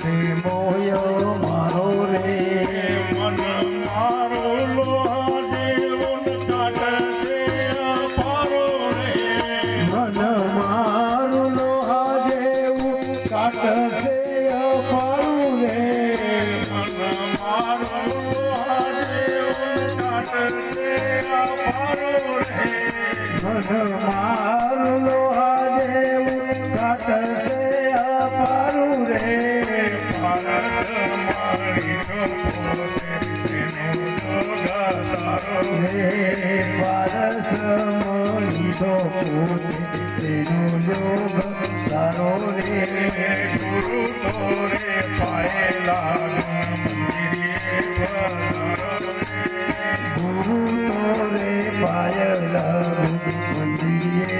નથી મોયો મારો રે. મન મારો લોહા દેવો કાઢે પારો રે. મન મારું લોહા દેવું કાઢે પારું રે મન મારું ગુરુ રે પાયલા મંદિરે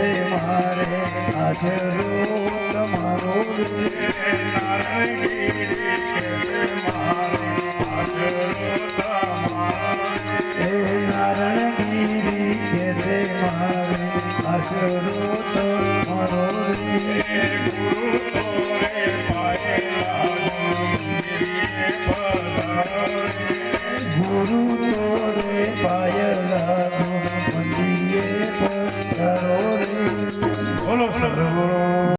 છે મારે આજ રોગ મારો હે નારણગીરી છે રે મારે આજ રોગ રે પાયલા